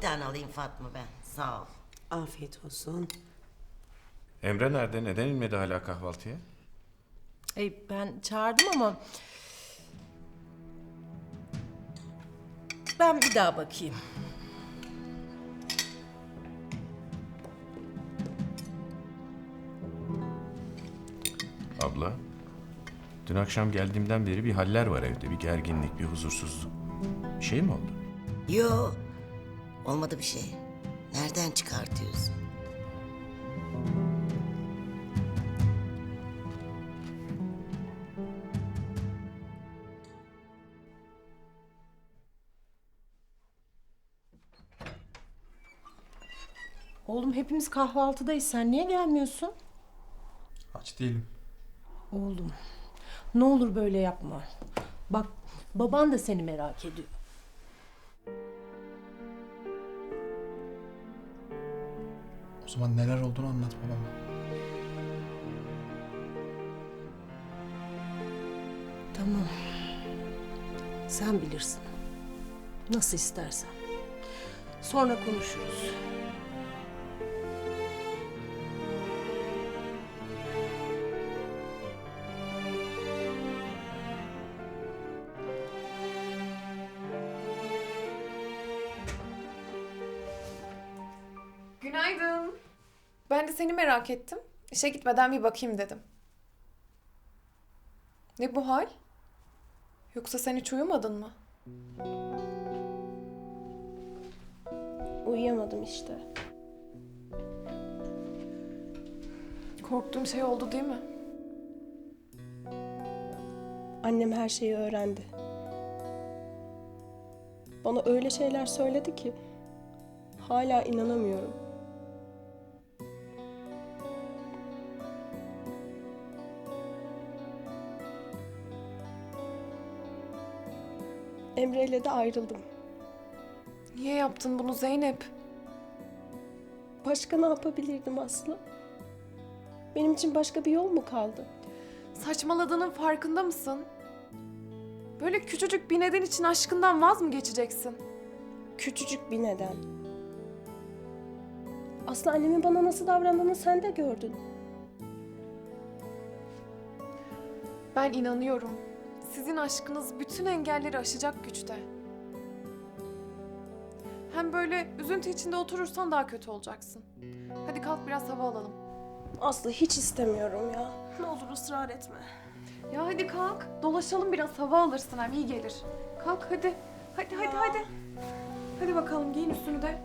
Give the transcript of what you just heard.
tane alayım Fatma ben. Sağ ol. Afiyet olsun. Emre nerede? Neden inmedi hala kahvaltıya? Ey, ben çağırdım ama... Ben bir daha bakayım. Abla, dün akşam geldiğimden beri bir haller var evde. Bir gerginlik, bir huzursuzluk. Bir şey mi oldu? Yo. Olmadı bir şey. Nereden çıkartıyorsun? Oğlum hepimiz kahvaltıdayız. Sen niye gelmiyorsun? Aç değilim. Oğlum, ne olur böyle yapma. Bak, baban da seni merak ediyor. O zaman neler olduğunu anlat babama. Tamam. Sen bilirsin. Nasıl istersen. Sonra konuşuruz. Ben de seni merak ettim. İşe gitmeden bir bakayım dedim. Ne bu hal? Yoksa sen hiç uyumadın mı? Uyuyamadım işte. Korktuğum şey oldu değil mi? Annem her şeyi öğrendi. Bana öyle şeyler söyledi ki hala inanamıyorum. Emre ile de ayrıldım. Niye yaptın bunu Zeynep? Başka ne yapabilirdim Aslı? Benim için başka bir yol mu kaldı? Saçmaladığının farkında mısın? Böyle küçücük bir neden için aşkından vaz mı geçeceksin? Küçücük bir neden. Aslı annemin bana nasıl davrandığını sen de gördün. Ben inanıyorum. Sizin aşkınız bütün engelleri aşacak güçte. Hem böyle üzüntü içinde oturursan daha kötü olacaksın. Hadi kalk biraz hava alalım. Aslı hiç istemiyorum ya. Ne olur ısrar etme. Ya hadi kalk. Dolaşalım biraz hava alırsın hem iyi gelir. Kalk hadi. Hadi hadi hadi. Hadi bakalım giyin üstünü de.